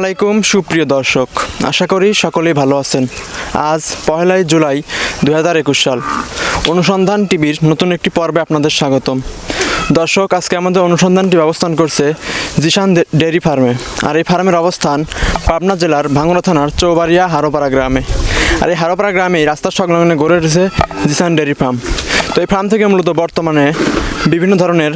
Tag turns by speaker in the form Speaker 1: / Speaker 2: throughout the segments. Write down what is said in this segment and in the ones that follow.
Speaker 1: আলাইকুম, সুপ্রিয় দর্শক। আশা করি সকলেই ভালো আছেন। আজ পহেলাই জুলাই দু হাজার একুশ সাল। অনুসন্ধান টিভির নতুন একটি পর্বে আপনাদের স্বাগতম। দর্শক, আজকে আমাদের অনুসন্ধানটি অবস্থান করছে জিশান ডেয়ারি ফার্মে। আর এই ফার্মের অবস্থান পাবনা জেলার ভাঙ্গুড়া থানার চৌবাড়িয়া হারোপাড়া গ্রামে। আর এই হারোপাড়া গ্রামে রাস্তার সংলগ্নে গড়ে উঠেছে জিশান ডেয়ারি ফার্ম। তো এই ফার্ম থেকে মূলত বর্তমানে বিভিন্ন ধরনের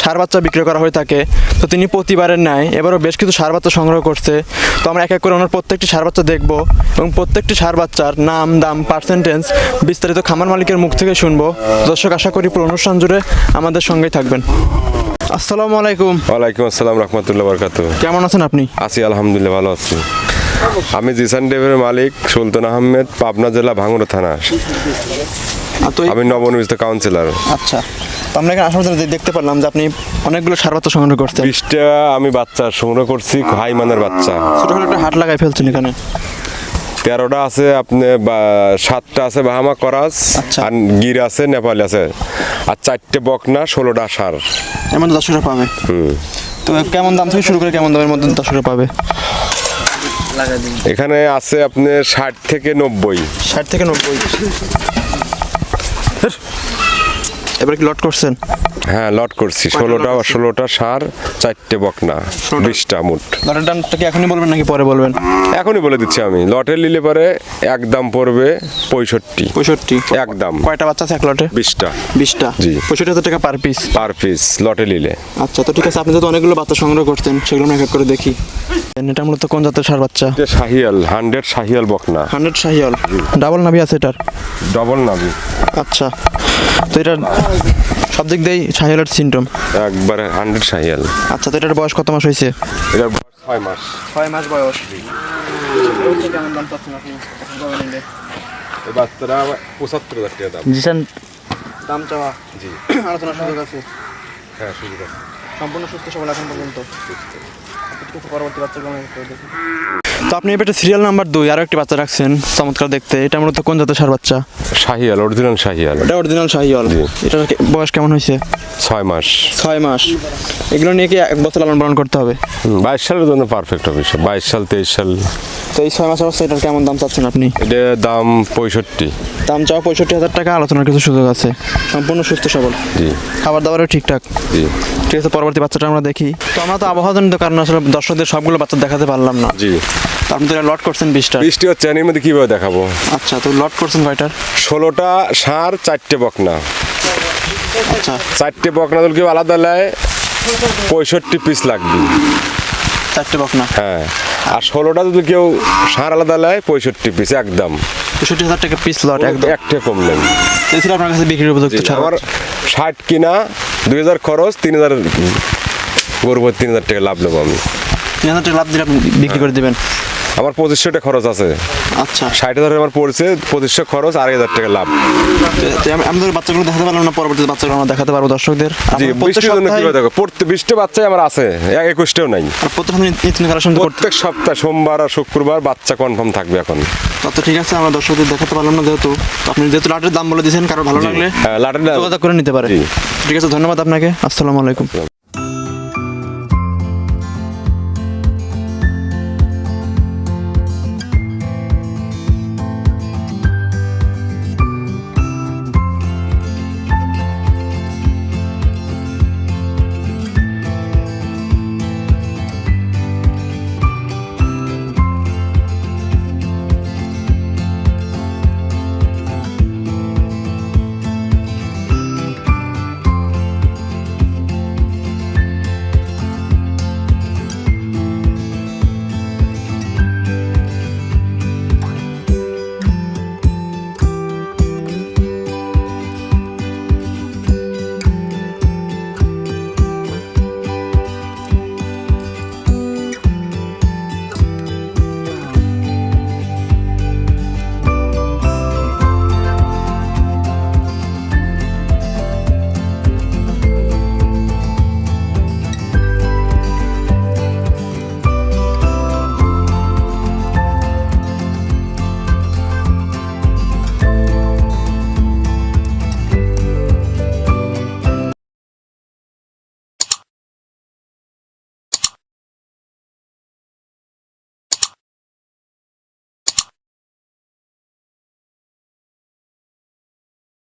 Speaker 1: সার বাচ্চা বিক্রি করা হয়ে থাকে। তো তিনি প্রতিবারের ন্যায় এবারও বেশ কিছু সার বাচ্চা সংগ্রহ করছে। তো আমরা এক এক করে ওনার প্রত্যেকটি সার বাচ্চা দেখব এবং প্রত্যেকটি সার বাচ্চার নাম দাম পার্সেন্টেজ বিস্তারিত খামার মালিকের মুখ থেকে শুনব। দর্শক আশা করি পুরো অনুষ্ঠান জুড়ে আমাদের সঙ্গেই থাকবেন। আসসালামু আলাইকুম।
Speaker 2: ওয়ালাইকুম আসসালাম রহমতুল্লাহ বরকাত
Speaker 1: কেমন আছেন আপনি?
Speaker 2: আছি আলহামদুলিল্লাহ ভালো আছি। আমি জিসান ডেভের মালিক সুলতান আহমেদ পাবনা জেলা ভাঙড়া থানা আমি নবনির্বাচিত কাউন্সিলর
Speaker 1: আচ্ছা। তো আমরা এখানে আসার পথে দেখতে পারলাম যে আপনি অনেকগুলো সার বাচ্চা সংগ্রহ করছেন।
Speaker 2: বিশটা আমি বাচ্চা সংগ্রহ করছি হাই মানের বাচ্চা।
Speaker 1: ছোটখাটো একটা হাট লাগাই ফেলছেন এখানে।
Speaker 2: তেরোটা আছে আপনি সাতটা আছে বাহামা করাস
Speaker 1: আচ্ছা।
Speaker 2: আর গির আছে নেপালি আছে। আর চারটে বকনা ষোলোটা সার
Speaker 1: এমন মধ্যে দর্শকরা পাবে। তো কেমন দাম থেকে শুরু করে কেমন দামের মধ্যে দর্শকরা পাবে?
Speaker 2: এখানে আছে আপনি ষাট থেকে নব্বই।
Speaker 1: ষাট থেকে নব্বই। Dus এবার কি লট করছেন?
Speaker 2: হ্যাঁ লট করছি। ষোলোটা? ষোলোটা সার চারটে বকনা? বিশটা মুট
Speaker 1: লটের দামটা কি এখনই বলবেন নাকি পরে বলবেন?
Speaker 2: এখনই বলে দিচ্ছি আমি। লটে নিলে পরে এক দাম পড়বে পঁয়ষট্টি।
Speaker 1: পঁয়ষট্টি।
Speaker 2: এক দাম।
Speaker 1: কয়টা বাচ্চা আছে এক লটে?
Speaker 2: বিশটা।
Speaker 1: বিশটা?
Speaker 2: জি।
Speaker 1: পঁয়ষট্টি হাজার টাকা পার পিস
Speaker 2: পার পিস লটে নিলে।
Speaker 1: আচ্ছা তো ঠিক আছে আপনি তো অনেকগুলো বাচ্চা সংগ্রহ করছেন সেগুলো আমরা এক এক করে দেখি। এটা মূলত কোন জাতের সার বাচ্চা?
Speaker 2: এটা শাহিয়াল হান্ড্রেড শাহিয়াল বকনা।
Speaker 1: হান্ড্রেড শাহিয়াল। ডাবল নাভি আছে এটার?
Speaker 2: ডবল নাবি
Speaker 1: আচ্ছা। তো এটা সব দিক দিয়েই শাহিয়ালের সিমটম
Speaker 2: একবারে হান্ড্রেড শাহিয়াল
Speaker 1: আচ্ছা তো এটার বয়স কত মাস হয়েছে?
Speaker 2: এটার বয়স ছয় মাস।
Speaker 1: ছয় মাস বয়স।
Speaker 2: এই বাচ্চারা পঁচাত্তর হাজার টাকা দাম।
Speaker 1: জিসান দাম চাওয়া।
Speaker 2: জি।
Speaker 1: আলোচনার সুযোগ আছে।
Speaker 2: হ্যাঁ সুযোগ আছে।
Speaker 1: সম্পূর্ণ সুস্থ সবল এখন পর্যন্ত। আচ্ছা, পরবর্তী বাচ্চাগুলো আমি একটু দেখি। তো আপনি এবার সিরিয়াল নাম্বার দুই আরও একটি বাচ্চা রাখছেন চমৎকার দেখতে। এটা মূলত কোন জাতের সার বাচ্চা?
Speaker 2: শাহিয়াল অরিজিনাল শাহিয়াল।
Speaker 1: এটা অরিজিনাল শাহিয়াল।
Speaker 2: জি।
Speaker 1: এটার বয়স কেমন হয়েছে?
Speaker 2: ছয় মাস।
Speaker 1: ছয় মাস। এগুলো নিয়ে কি এক বছর লালন পালন করতে হবে?
Speaker 2: বাইশ সালের জন্য পারফেক্ট হবে বাইশ সাল তেইশ সাল।
Speaker 1: তো এই ছয় মাস অবস্থা এটার কেমন দাম চাচ্ছেন আপনি?
Speaker 2: এটা দাম পঁয়ষট্টি।
Speaker 1: দাম চাওয়া পঁয়ষট্টি হাজার টাকা আলোচনার কিছু সুযোগ আছে। সম্পূর্ণ সুস্থ সবল।
Speaker 2: জি।
Speaker 1: খাবার দাবারও ঠিকঠাক।
Speaker 2: জি।
Speaker 1: ঠিক আছে পরবর্তী বাচ্চাটা আমরা দেখি। তো আমরা তো আবহাওয়াজনিত কারণে আসলে দর্শকদের সবগুলো বাচ্চা দেখাতে পারলাম না।
Speaker 2: জি।
Speaker 1: আপনি তো লট করছেন বিশটা
Speaker 2: বৃষ্টি হচ্ছে এর মধ্যে কীভাবে দেখাবো?
Speaker 1: আচ্ছা তো লট করছেন কয়টার?
Speaker 2: ষোলোটা সার চারটে বকনা।
Speaker 1: আচ্ছা।
Speaker 2: চারটে বকনা দল কেউ আলাদা নেয় পঁয়ষট্টি পিস লাগবে।
Speaker 1: চারটে বকনা?
Speaker 2: হ্যাঁ। আর ষোলোটা যদি কেউ সার আলাদা নেয় পঁয়ষট্টি পিস একদম।
Speaker 1: পঁয়ষট্টি হাজার টাকা পিস লট একদম।
Speaker 2: একটা কম নেই
Speaker 1: এছাড়া আপনার কাছে বিক্রির উপযুক্ত
Speaker 2: আমার ষাট কিনা দুই হাজার খরচ তিন হাজার গরু তিন হাজার টাকা লাভ নেব আমি।
Speaker 1: তিন হাজার টাকা লাভ দিলে আপনি বিক্রি করে দিবেন।
Speaker 2: আমার পঁচিশশো টাকা খরচ আছে।
Speaker 1: আচ্ছা।
Speaker 2: ষাট হাজার আমার পড়ছে পঁচিশশো খরচ আড়াই হাজার টাকা লাভ।
Speaker 1: আমাদের বাচ্চাগুলো দেখাতে পারলাম না পরবর্তী বাচ্চাগুলো আমরা দেখাতে পারব দর্শকদের।
Speaker 2: বৃষ্টি বাচ্চাই আমার আছে একুশটাও নাই।
Speaker 1: সপ্তাহে
Speaker 2: প্রত্যেক সপ্তাহ সোমবার আর শুক্রবার বাচ্চা কনফার্ম থাকবে এখন।
Speaker 1: তো ঠিক আছে আমরা দর্শকদের দেখাতে পারলাম না যেহেতু। আপনি যেহেতু লাটের দাম বলে দিয়েছেন কারও ভালো লাগলে
Speaker 2: হ্যাঁ লাটের
Speaker 1: যোগাযোগ করে নিতে পারে। ঠিক আছে ধন্যবাদ আপনাকে। আসসালামু আলাইকুম।